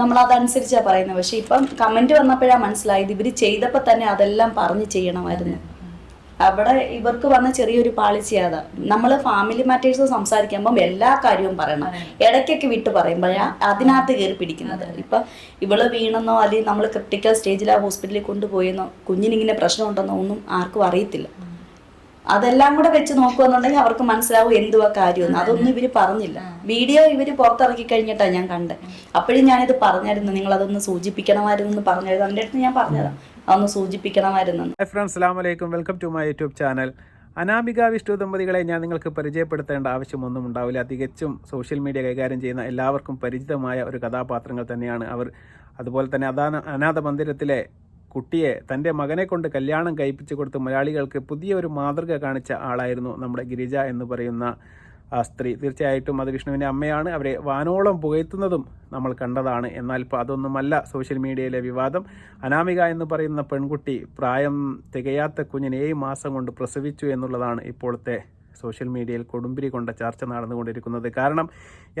നമ്മൾ അതനുസരിച്ചാണ് പറയുന്നത്. പക്ഷെ ഇപ്പം കമന്റ് വന്നപ്പോഴാണ് മനസ്സിലായത്. ഇവർ ചെയ്തപ്പോൾ തന്നെ അതെല്ലാം പറഞ്ഞു ചെയ്യണമായിരുന്നു. അവിടെ ഇവർക്ക് വന്ന ചെറിയൊരു പാളിച്ചയാതാ നമ്മൾ ഫാമിലി മാറ്റേഴ്സ് സംസാരിക്കുമ്പം എല്ലാ കാര്യവും പറയണം. ഇടയ്ക്കൊക്കെ വിട്ട് പറയുമ്പോഴാണ് അതിനകത്ത് കയറി പിടിക്കുന്നത്. ഇപ്പൊ ഇവൾ വീണെന്നോ അല്ലെങ്കിൽ നമ്മൾ ക്രിട്ടിക്കൽ സ്റ്റേജിൽ ആ ഹോസ്പിറ്റലിൽ കൊണ്ടുപോയെന്നോ കുഞ്ഞിനിങ്ങനെ പ്രശ്നമുണ്ടെന്നോ ഒന്നും ആർക്കും അറിയത്തില്ല. അതെല്ലാം കൂടെ വെച്ച് നോക്കുവെന്നുണ്ടെങ്കിൽ അവർക്ക് മനസ്സിലാവും എന്തുവാ കാര്യമെന്ന്. അതൊന്നും ഇവർ പറഞ്ഞില്ല. വീഡിയോ ഇവർ പുറത്തിറക്കി കഴിഞ്ഞിട്ടാ ഞാൻ കണ്ടത് അപ്പോഴും ഞാനിത് പറഞ്ഞായിരുന്നു. നിങ്ങൾ അതൊന്ന് സൂചിപ്പിക്കണമായിരുന്നു എന്ന് പറഞ്ഞായിരുന്നു. എന്റെ അടുത്ത് ഞാൻ പറഞ്ഞതാ. അതൊന്ന് സൂചിപ്പിക്കണമായിരുന്നു friends welcome to my YouTube channel Anamika Vishnu ദമ്പതികളെ ഞാൻ നിങ്ങൾക്ക് പരിചയപ്പെടുത്തേണ്ട ആവശ്യമൊന്നും ഉണ്ടാവില്ല. തികച്ചും സോഷ്യൽ മീഡിയ കൈകാര്യം ചെയ്യുന്ന എല്ലാവർക്കും പരിചിതമായ ഒരു കഥാപാത്രങ്ങൾ തന്നെയാണ് അവർ. അതുപോലെ തന്നെ അതാ അനാഥ മന്ദിരത്തിലെ കുട്ടിയെ തന്റെ മകനെ കൊണ്ട് കല്യാണം കഴിപ്പിച്ചു കൊടുത്ത് മലയാളികൾക്ക് പുതിയ ഒരു മാതൃക കാണിച്ച ആളായിരുന്നു നമ്മുടെ ഗിരിജ എന്ന് പറയുന്ന ആ സ്ത്രീ. തീർച്ചയായിട്ടും അത് വിഷ്ണുവിന്റെ അമ്മയാണ് അവരെ വാനോളം പുകഴ്ത്തുന്നതും നമ്മൾ കണ്ടതാണ്. എന്നാൽ ഇപ്പോൾ അതൊന്നുമല്ല സോഷ്യൽ മീഡിയയിലെ വിവാദം. അനാമിക എന്ന് പറയുന്ന പെൺകുട്ടി പ്രായം തികയാത്ത കുഞ്ഞിനെ ഏഴ് മാസം കൊണ്ട് പ്രസവിച്ചു എന്നുള്ളതാണ് ഇപ്പോഴത്തെ സോഷ്യൽ മീഡിയയിൽ കൊടുമ്പിരി കൊണ്ട ചർച്ച നടന്നുകൊണ്ടിരിക്കുന്നത്. കാരണം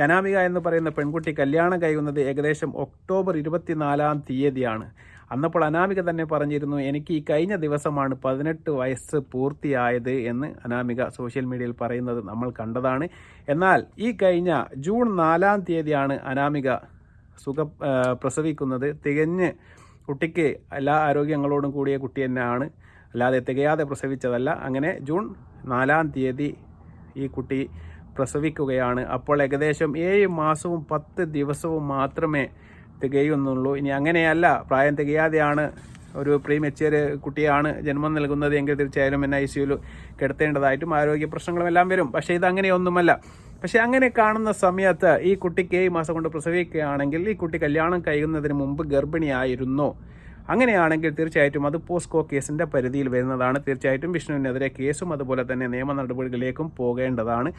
അനാമിക എന്ന് പറയുന്ന പെൺകുട്ടി കല്യാണം കഴിയുന്നത് ഏകദേശം ഒക്ടോബർ ഇരുപത്തിനാലാം തീയതിയാണ്. അന്നപ്പോൾ അനാമിക തന്നെ പറഞ്ഞിരുന്നു എനിക്ക് ഈ കഴിഞ്ഞ ദിവസമാണ് പതിനെട്ട് വയസ്സ് പൂർത്തിയായത് എന്ന് അനാമിക സോഷ്യൽ മീഡിയയിൽ പറയുന്നത് നമ്മൾ കണ്ടതാണ്. എന്നാൽ ഈ കഴിഞ്ഞ ജൂൺ നാലാം തീയതിയാണ് അനാമിക സുഖ പ്രസവിക്കുന്നത്. തികഞ്ഞ് കുട്ടിക്ക് എല്ലാ ആരോഗ്യങ്ങളോടും കൂടിയ കുട്ടി തന്നെയാണ്. അല്ലാതെ തികയാതെ പ്രസവിച്ചതല്ല. അങ്ങനെ ജൂൺ നാലാം തീയതി ഈ കുട്ടി പ്രസവിക്കുകയാണ്. അപ്പോൾ ഏകദേശം ഏഴ് മാസവും പത്ത് ദിവസവും മാത്രമേ തികയുന്നുള്ളൂ. ഇനി അങ്ങനെയല്ല പ്രായം തികയാതെയാണ് ഒരു പ്രീ മെച്യൂർ കുട്ടിയാണ് ജന്മം നൽകുന്നത് എങ്കിൽ തീർച്ചയായാലും എൻ ഐ സിയുൽ കിടത്തേണ്ടതായിട്ടും ആരോഗ്യ പ്രശ്നങ്ങളും എല്ലാം വരും. പക്ഷേ ഇത് അങ്ങനെയൊന്നുമല്ല പക്ഷേ അങ്ങനെ കാണുന്ന സമയത്ത് ഈ കുട്ടിക്ക് ഏഴ് മാസം കൊണ്ട് പ്രസവിക്കുകയാണെങ്കിൽ ഈ കുട്ടി കല്യാണം കഴിയുന്നതിന് മുമ്പ് ഗർഭിണിയായിരുന്നു. അങ്ങനെയാണെങ്കിൽ തീർച്ചയായിട്ടും അത് പോസ്കോ കേസിന്റെ പരിധിയിൽ വരുന്നതാണ്. തീർച്ചയായിട്ടും വിഷ്ണുവിനെതിരെ കേസും അതുപോലെ തന്നെ നിയമ നടപടികളിലേക്കും പോകേണ്ടതാണ്.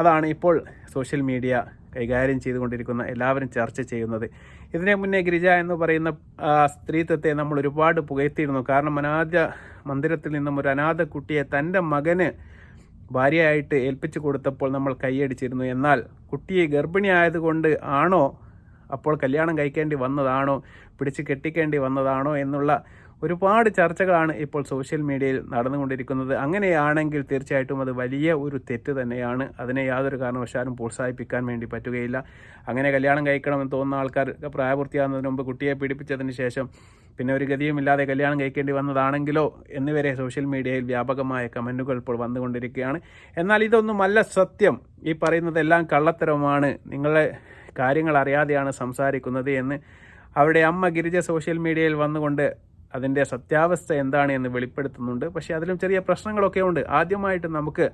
അതാണ് ഇപ്പോൾ സോഷ്യൽ മീഡിയ കൈകാര്യം ചെയ്തുകൊണ്ടിരിക്കുന്ന എല്ലാവരും ചർച്ച ചെയ്യുന്നത്. ഇതിനെ മുന്നേ ഗിരിജ എന്ന് പറയുന്ന സ്ത്രീത്വത്തെ നമ്മൾ ഒരുപാട് പുകഴ്ത്തിയിരുന്നു. കാരണം അനാഥ മന്ദിരത്തിൽ നിന്നും ഒരു അനാഥ കുട്ടിയെ തന്റെ മകന് ഭാര്യയായിട്ട് ഏൽപ്പിച്ചു കൊടുത്തപ്പോൾ നമ്മൾ കൈയടിച്ചിരുന്നു. എന്നാൽ കുട്ടിയെ ഗർഭിണിയായതുകൊണ്ട് ആണോ? അപ്പോൾ കല്യാണം കഴിക്കേണ്ടി വന്നതാണോ? പിടിച്ച് കെട്ടിക്കേണ്ടി വന്നതാണോ? എന്നുള്ള ഒരുപാട് ചർച്ചകളാണ് ഇപ്പോൾ സോഷ്യൽ മീഡിയയിൽ നടന്നുകൊണ്ടിരിക്കുന്നത്. അങ്ങനെയാണെങ്കിൽ തീർച്ചയായിട്ടും അത് വലിയ ഒരു തെറ്റ് തന്നെയാണ്. അതിനെ യാതൊരു കാരണവശാലും പ്രോത്സാഹിപ്പിക്കാൻ വേണ്ടി പറ്റുകയില്ല. അങ്ങനെ കല്യാണം കഴിക്കണമെന്ന് തോന്നുന്ന ആൾക്കാർ പ്രായപൂർത്തിയാകുന്നതിന് മുമ്പ് കുട്ടിയെ പീഡിപ്പിച്ചതിന് ശേഷം പിന്നെ ഒരു ഗതിയുമില്ലാതെ കല്യാണം കഴിക്കേണ്ടി വന്നതാണെങ്കിലോ എന്നിവരെ സോഷ്യൽ മീഡിയയിൽ വ്യാപകമായ കമന്റുകൾ ഇപ്പോൾ വന്നുകൊണ്ടിരിക്കുകയാണ്. എന്നാൽ ഇതൊന്നുമല്ല സത്യം. ഈ പറയുന്നതെല്ലാം കള്ളത്തരമാണ് നിങ്ങളെ കാര്യങ്ങൾ അറിയാതെയാണ് സംസാരിക്കുന്നത് എന്ന് അവരുടെ അമ്മ ഗിരിജ സോഷ്യൽ മീഡിയയിൽ വന്നുകൊണ്ട് അതിന്റെ സത്യാവസ്ഥ എന്താണ് എന്ന് വെളിപ്പെടുത്തുന്നുണ്ട്. പക്ഷേ അതിലും ചെറിയ പ്രശ്നങ്ങളൊക്കെ ഉണ്ട്. ആദ്യമായിട്ട് നമുക്ക്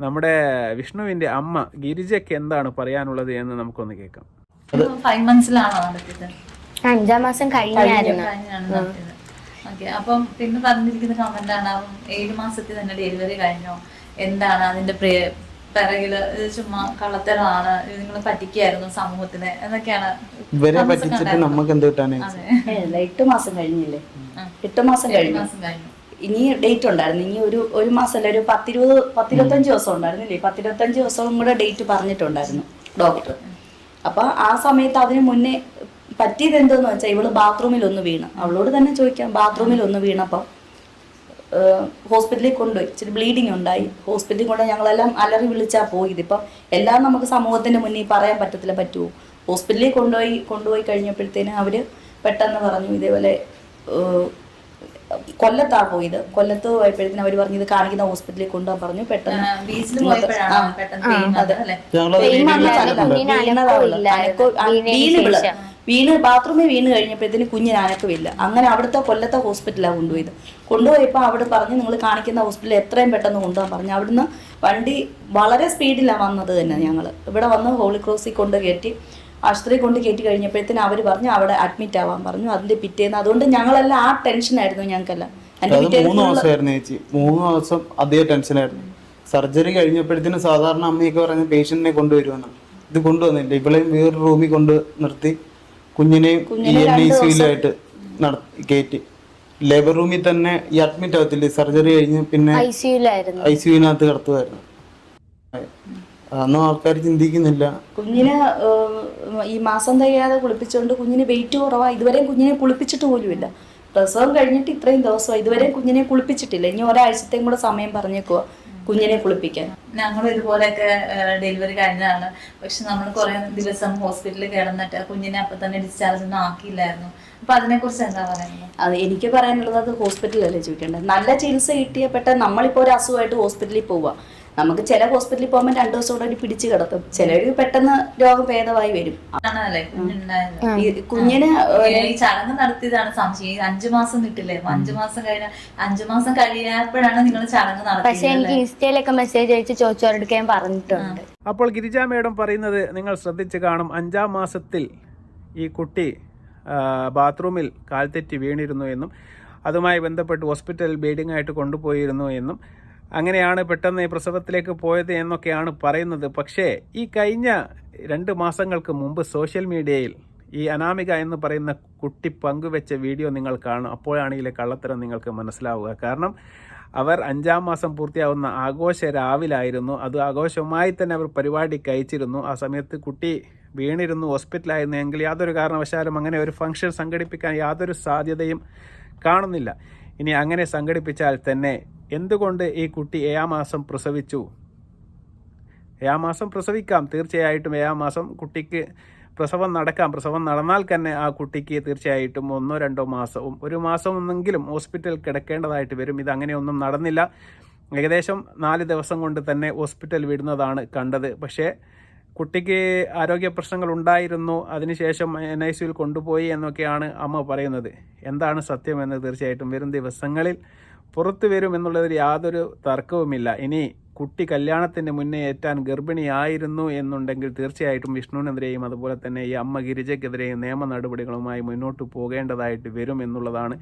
നമ്മുടെ വിഷ്ണുവിന്റെ അമ്മ ഗിരിജയ്ക്ക് എന്താണ് പറയാനുള്ളത് എന്ന് നമുക്കൊന്ന് കേൾക്കാം. ഫൈവ് മന്ത്സിലാണോ അഞ്ചാം മാസം കഴിഞ്ഞായിരുന്നു. ഓക്കെ അപ്പം പിന്നെ പറഞ്ഞിരിക്കുന്ന കമന്റ് ആണ് അപ്പം ഏഴ് മാസത്തിൽ തന്നെ ഡെലിവറി കഴിഞ്ഞോ. എന്താണ് അതിന്റെ പ്രിയ- പിറകിൽ ഇത് ചുമ്മാ കള്ളത്തരമാണ് നിങ്ങൾ പറ്റിക്കായിരുന്നു സമൂഹത്തിനെ എന്നൊക്കെയാണ് ഇവരെ പറ്റിച്ചിട്ട് നമുക്ക് എന്ത് അല്ല എട്ട് മാസം കഴിഞ്ഞില്ലേ. എട്ട് മാസം കഴിഞ്ഞു. ഇനി ഡേറ്റ് ഉണ്ടായിരുന്നു. ഇനി ഒരു ഒരു മാസമല്ല ഒരു പത്തിരുപത് പത്തിരുപത്തഞ്ച് ദിവസം ഉണ്ടായിരുന്നില്ലേ പത്തിരുപത്തഞ്ച് ദിവസവും കൂടെ ഡേറ്റ് പറഞ്ഞിട്ടുണ്ടായിരുന്നു ഡോക്ടർ അപ്പൊ ആ സമയത്ത് അതിന് മുന്നേ പറ്റിയത് എന്തെന്ന് വെച്ചാൽ ഇവൾ ബാത്റൂമിൽ ഒന്ന് വീണ്. അവളോട് തന്നെ ചോദിക്കാം ബാത്റൂമിൽ ഒന്ന് വീണപ്പം ഹോസ്പിറ്റലിൽ കൊണ്ടുപോയി. ഇച്ചിരി ബ്ലീഡിങ് ഉണ്ടായി. ഹോസ്പിറ്റലിൽ കൊണ്ട് ഞങ്ങളെല്ലാം അലറി വിളിച്ചാൽ പോയി ഇതിപ്പം എല്ലാം നമുക്ക് സമൂഹത്തിന്റെ മുന്നിൽ പറയാൻ പറ്റത്തില്ല പറ്റുമോ ഹോസ്പിറ്റലിൽ കൊണ്ടുപോയി കൊണ്ടുപോയി കഴിഞ്ഞപ്പോഴത്തേന് അവർ പെട്ടെന്ന് പറഞ്ഞു ഇതേപോലെ ഏഹ്, കൊല്ലത്താ പോയത്. കൊല്ലത്ത് പോയപ്പോഴത്തേന് അവർ പറഞ്ഞു ഇത് കാണിക്കുന്ന ഹോസ്പിറ്റലിൽ കൊണ്ടുപോകാൻ പറഞ്ഞു. പെട്ടെന്ന് വീണ് ബാത്റൂമിൽ വീണ് കഴിഞ്ഞപ്പോഴത്തേന് കുഞ്ഞിന് അനക്കമില്ല. അങ്ങനെ അവിടുത്തെ കൊല്ലത്തെ ഹോസ്പിറ്റലാണ് കൊണ്ടുപോയത്. കൊണ്ടുപോയപ്പോൾ അവിടെ പറഞ്ഞ് നിങ്ങൾ കാണിക്കുന്ന ഹോസ്പിറ്റലിൽ എത്രയും പെട്ടെന്ന് കൊണ്ടുപോകാൻ പറഞ്ഞു. അവിടുന്ന് വണ്ടി വളരെ സ്പീഡിലാണ് വന്നത് തന്നെ ഞങ്ങൾ ഇവിടെ വന്ന് ഹോളി ക്രോസിൽ കൊണ്ട് കയറ്റി ആശുപത്രി കൊണ്ട് കയറ്റി കഴിഞ്ഞപ്പോഴത്തേന് അവർ പറഞ്ഞു അവിടെ അഡ്മിറ്റ് ആവാൻ പറഞ്ഞു. അതിന്റെ പിറ്റേന്ന്. അതുകൊണ്ട് ഞങ്ങളെല്ലാം ആ ടെൻഷനായിരുന്നു ഞങ്ങൾക്കെല്ലാം. മൂന്ന് ചേച്ചി. മൂന്ന് മാസം അതേ ടെൻഷനായിരുന്നു സർജറി കഴിഞ്ഞപ്പോഴത്തേനും സാധാരണ അമ്മയൊക്കെ പറഞ്ഞ പേഷ്യന്റിനെ കൊണ്ടുവരുമെന്ന്. ഇത് കൊണ്ടുവന്നില്ല. ഇവളെയും വേറെ റൂമിൽ കൊണ്ട് നിർത്തി. കുഞ്ഞിനെയും എൻ ഐ സിയിലായിട്ട് നടത്തി കയറ്റി. ലേബർ റൂമിൽ തന്നെ ഈ അഡ്മിറ്റ് ആവത്തില്ലേ? സർജറി കഴിഞ്ഞ് പിന്നെ ഐ സിയുനകത്ത് ഐ സിയുവിനകത്ത് കിടത്തുമായിരുന്നു. അതൊന്നും ആൾക്കാർ ചിന്തിക്കുന്നില്ല. കുഞ്ഞിന് ഈ മാസം തികയാതെ കുളിപ്പിച്ചുകൊണ്ട് കുഞ്ഞിന് വെയിറ്റ് കുറവാണ് ഇതുവരെയും കുഞ്ഞിനെ കുളിപ്പിച്ചിട്ട് പോലുമില്ല. പ്രസവം കഴിഞ്ഞിട്ട് ഇത്രയും ദിവസമായി ഇതുവരെയും കുഞ്ഞിനെ കുളിപ്പിച്ചിട്ടില്ല. ഇനി ഒരാഴ്ചത്തേയും കൂടെ സമയം പറഞ്ഞേക്കുക കുഞ്ഞിനെ കുളിപ്പിക്കാൻ. ഞങ്ങൾ ഇതുപോലെയൊക്കെ ഡെലിവറി കഴിഞ്ഞതാണ് പക്ഷെ നമ്മൾ കുറെ ദിവസം ഹോസ്പിറ്റലിൽ കിടന്നിട്ട് കുഞ്ഞിനെ അപ്പൊ തന്നെ ഡിസ്ചാർജ് ഒന്നും ആക്കിയില്ലായിരുന്നു. അപ്പൊ അതിനെ കുറിച്ച് എന്താ പറയുന്നത്? അത് എനിക്ക് പറയാനുള്ളത് അത് ഹോസ്പിറ്റലല്ലേ ചോദിക്കേണ്ടത്? നല്ല ചികിത്സ കിട്ടിയപ്പെട്ട നമ്മളിപ്പോ ഒരു അസുഖമായിട്ട് ഹോസ്പിറ്റലിൽ പോവുക നമുക്ക് ചില ഹോസ്പിറ്റലിൽ പോകുമ്പോൾ രണ്ടു ദിവസം കൂടെ പിടിച്ചു കിടത്തും ചിലർ പെട്ടെന്ന് രോഗം ഭേദമായി വരും. കുഞ്ഞിന് ചടങ്ങ് നടത്തിയതാണ് സംശയം. അഞ്ചു മാസം കിട്ടില്ലേ അഞ്ചു മാസം കഴിഞ്ഞ അഞ്ചു മാസം കഴിയാപ്പോഴാണ് നിങ്ങൾ ചടങ്ങ് പക്ഷെ എനിക്ക് ഇൻസ്റ്റയിലൊക്കെ മെസ്സേജ് അയച്ച് ചോദിച്ചവരുടെ ഞാൻ പറഞ്ഞിട്ടുണ്ട്. അപ്പോൾ ഗിരിജ മേഡം പറയുന്നത് നിങ്ങൾ ശ്രദ്ധിച്ചു കാണും. അഞ്ചാം മാസത്തിൽ ഈ കുട്ടി ബാത്റൂമിൽ കാൽത്തെറ്റി വീണിരുന്നു എന്നും അതുമായി ബന്ധപ്പെട്ട് ഹോസ്പിറ്റലിൽ ബീഡിംഗ് ആയിട്ട് കൊണ്ടുപോയിരുന്നു എന്നും അങ്ങനെയാണ് പെട്ടെന്ന് പ്രസവത്തിലേക്ക് പോയത് എന്നൊക്കെയാണ് പറയുന്നത്. പക്ഷേ ഈ കഴിഞ്ഞ രണ്ട് മാസങ്ങൾക്ക് മുമ്പ് സോഷ്യൽ മീഡിയയിൽ ഈ അനാമിക എന്ന് പറയുന്ന കുട്ടി പങ്കുവെച്ച വീഡിയോ നിങ്ങൾ കാണും. അപ്പോഴാണ് കള്ളത്തരം നിങ്ങൾക്ക് മനസ്സിലാവുക. കാരണം അവർ അഞ്ചാം മാസം പൂർത്തിയാവുന്ന ആഘോഷ രാവിലായിരുന്നു. അത് ആഘോഷമായി തന്നെ അവർ പരിപാടി കഴിച്ചിരുന്നു. ആ സമയത്ത് കുട്ടി വീണിരുന്നു ഹോസ്പിറ്റലായിരുന്നു എങ്കിൽ യാതൊരു കാരണവശാലും അങ്ങനെ ഒരു ഫംഗ്ഷൻ സംഘടിപ്പിക്കാൻ യാതൊരു സാധ്യതയും കാണുന്നില്ല. ഇനി അങ്ങനെ സംഘടിപ്പിച്ചാൽ തന്നെ എന്തുകൊണ്ട് ഈ കുട്ടി ഏഴാം മാസം പ്രസവിച്ചു? ഏഴാം മാസം പ്രസവിക്കാം തീർച്ചയായിട്ടും ഏഴാം മാസം കുട്ടിക്ക് പ്രസവം നടക്കാം. പ്രസവം നടന്നാൽ തന്നെ ആ കുട്ടിക്ക് തീർച്ചയായിട്ടും ഒന്നോ രണ്ടോ മാസവും ഒരു മാസം ഒന്നെങ്കിലും ഹോസ്പിറ്റൽ കിടക്കേണ്ടതായിട്ട് വരും. ഇത് അങ്ങനെയൊന്നും നടന്നില്ല. ഏകദേശം നാല് ദിവസം കൊണ്ട് തന്നെ ഹോസ്പിറ്റൽ വിടുന്നതാണ് കണ്ടത്. പക്ഷേ കുട്ടിക്ക് ആരോഗ്യ പ്രശ്നങ്ങൾ ഉണ്ടായിരുന്നു. അതിനുശേഷം എൻ ഐ സിയിൽ കൊണ്ടുപോയി എന്നൊക്കെയാണ് അമ്മ പറയുന്നത്. എന്താണ് സത്യമെന്ന് തീർച്ചയായിട്ടും വരും ദിവസങ്ങളിൽ പുറത്തു വരും എന്നുള്ളതിൽ യാതൊരു തർക്കവുമില്ല. ഇനി കുട്ടി കല്യാണത്തിന് മുന്നേ ഏറ്റാൻ ഗർഭിണിയായിരുന്നു എന്നുണ്ടെങ്കിൽ തീർച്ചയായിട്ടും വിഷ്ണുവിനെതിരെയും അതുപോലെ തന്നെ ഈ അമ്മ ഗിരിജയ്ക്കെതിരെയും നിയമ നടപടികളുമായി മുന്നോട്ട് പോകേണ്ടതായിട്ട് വരും എന്നുള്ളതാണ്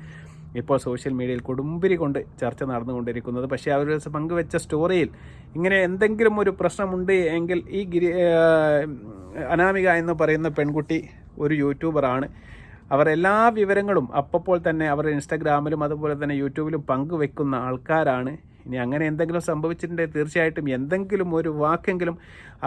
ഇപ്പോൾ സോഷ്യൽ മീഡിയയിൽ കൊടുമ്പിരി കൊണ്ട് ചർച്ച നടന്നുകൊണ്ടിരിക്കുന്നത്. പക്ഷേ അവർ പങ്കുവെച്ച സ്റ്റോറിയിൽ ഇങ്ങനെ എന്തെങ്കിലും ഒരു പ്രശ്നമുണ്ട് എങ്കിൽ ഈ ഗിരി അനാമിക എന്ന് പറയുന്ന പെൺകുട്ടി ഒരു യൂട്യൂബറാണ്. അവർ എല്ലാ വിവരങ്ങളും അപ്പോൾ തന്നെ അവർ ഇൻസ്റ്റാഗ്രാമിലും അതുപോലെ തന്നെ യൂട്യൂബിലും പങ്കുവെക്കുന്ന ആൾക്കാരാണ്. ഇനി അങ്ങനെ എന്തെങ്കിലും സംഭവിച്ചിട്ടുണ്ടെങ്കിൽ തീർച്ചയായിട്ടും എന്തെങ്കിലും ഒരു വാക്കെങ്കിലും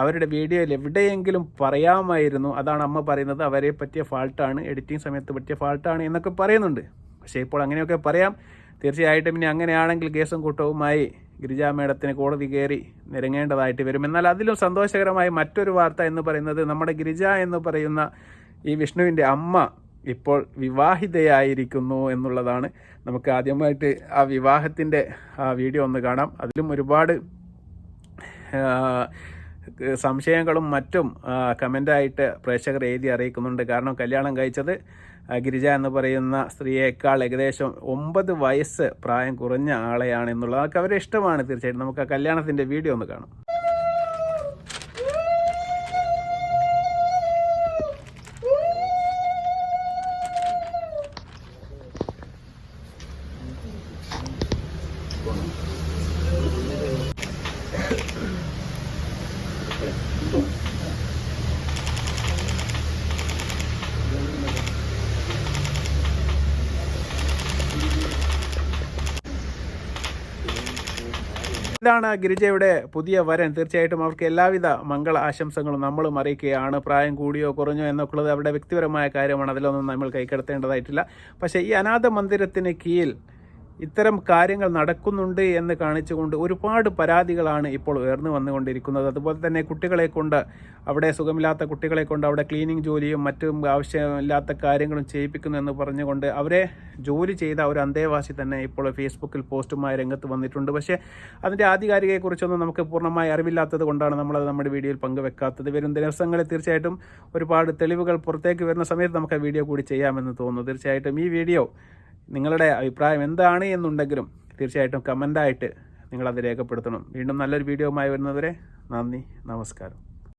അവരുടെ വീഡിയോയിൽ എവിടെയെങ്കിലും പറയാമായിരുന്നു. അതാണ് അമ്മ പറയുന്നത്. അവരെ പറ്റിയ ഫാൾട്ടാണ്. എഡിറ്റിംഗ് സമയത്ത് പറ്റിയ ഫാൾട്ടാണ് എന്നൊക്കെ പറയുന്നുണ്ട്. പക്ഷേ ഇപ്പോൾ അങ്ങനെയൊക്കെ പറയാം. തീർച്ചയായിട്ടും ഇനി അങ്ങനെയാണെങ്കിൽ കേസും കൂട്ടവുമായി ഗിരിജാ മേഡത്തിന് കോടതി കയറി നിരങ്ങേണ്ടതായിട്ട് വരും. എന്നാൽ അതിലും സന്തോഷകരമായ മറ്റൊരു വാർത്ത എന്ന് പറയുന്നത് നമ്മുടെ ഗിരിജ എന്ന് പറയുന്ന ഈ വിഷ്ണുവിന്റെ അമ്മ ഇപ്പോൾ വിവാഹിതയായിരിക്കുന്നു എന്നുള്ളതാണ്. നമുക്ക് ആദ്യമായിട്ട് ആ വിവാഹത്തിന്റെ ആ വീഡിയോ ഒന്ന് കാണാം. അതിലും ഒരുപാട് സംശയങ്ങളും മറ്റും കമന്റായിട്ട് പ്രേക്ഷകർ എഴുതി അറിയിക്കുന്നുണ്ട്. കാരണം കല്യാണം കഴിച്ചത് ഗിരിജ എന്ന് പറയുന്ന സ്ത്രീയേക്കാൾ ഏകദേശം ഒമ്പത് വയസ്സ് പ്രായം കുറഞ്ഞ ആളെയാണ് എന്നുള്ളത്. അവരെ ഇഷ്ടമാണ് തീർച്ചയായിട്ടും. നമുക്ക് ആ കല്യാണത്തിന്റെ വീഡിയോ ഒന്ന് കാണാം. ഇതാണ് ഗിരിജയുടെ പുതിയ വരൻ. തീർച്ചയായിട്ടും അവർക്ക് എല്ലാവിധ മംഗള ആശംസകളും നമ്മളും അറിയിക്കുകയാണ്. പ്രായം കൂടിയോ കുറഞ്ഞോ എന്നൊക്കെയുള്ളത് അവരുടെ വ്യക്തിപരമായ കാര്യമാണ്. അതിലൊന്നും നമ്മൾ കൈക്കടത്തേണ്ടതായിട്ടില്ല പക്ഷേ ഈ അനാഥ മന്ദിരത്തിന് കീഴിൽ ഇത്തരം കാര്യങ്ങൾ നടക്കുന്നുണ്ട് എന്ന് കാണിച്ചുകൊണ്ട് ഒരുപാട് പരാതികളാണ് ഇപ്പോൾ ഉയർന്നു വന്നുകൊണ്ടിരിക്കുന്നത്. അതുപോലെ തന്നെ കുട്ടികളെ കൊണ്ട് അവിടെ സുഖമില്ലാത്ത കുട്ടികളെ കൊണ്ട് അവിടെ ക്ലീനിങ് ജോലിയും മറ്റും ആവശ്യമില്ലാത്ത കാര്യങ്ങളും ചെയ്യിപ്പിക്കുന്നു എന്ന് പറഞ്ഞുകൊണ്ട് അവരെ ജോലി ചെയ്ത ഒരു അന്തേവാസി തന്നെ ഇപ്പോൾ ഫേസ്ബുക്കിൽ പോസ്റ്റുമായി രംഗത്ത് വന്നിട്ടുണ്ട്. പക്ഷേ അതിന്റെ ആധികാരികയെക്കുറിച്ചൊന്നും നമുക്ക് പൂർണമായി അറിവില്ലാത്തത് കൊണ്ടാണ് നമ്മളത് നമ്മുടെ വീഡിയോയിൽ പങ്കുവെക്കാത്തത്. വരും ദിവസങ്ങളിൽ തീർച്ചയായിട്ടും ഒരുപാട് തെളിവുകൾ പുറത്തേക്ക് വരുന്ന സമയത്ത് നമുക്ക് ആ വീഡിയോ കൂടി ചെയ്യാമെന്ന് തോന്നുന്നു. തീർച്ചയായിട്ടും ഈ വീഡിയോ നിങ്ങളുടെ അഭിപ്രായം എന്താണ് എന്നുണ്ടെങ്കിലും തീർച്ചയായിട്ടും കമന്റായിട്ട് നിങ്ങളത് രേഖപ്പെടുത്തണം. വീണ്ടും നല്ലൊരു വീഡിയോയുമായി വരുന്നവരെ നന്ദി നമസ്കാരം.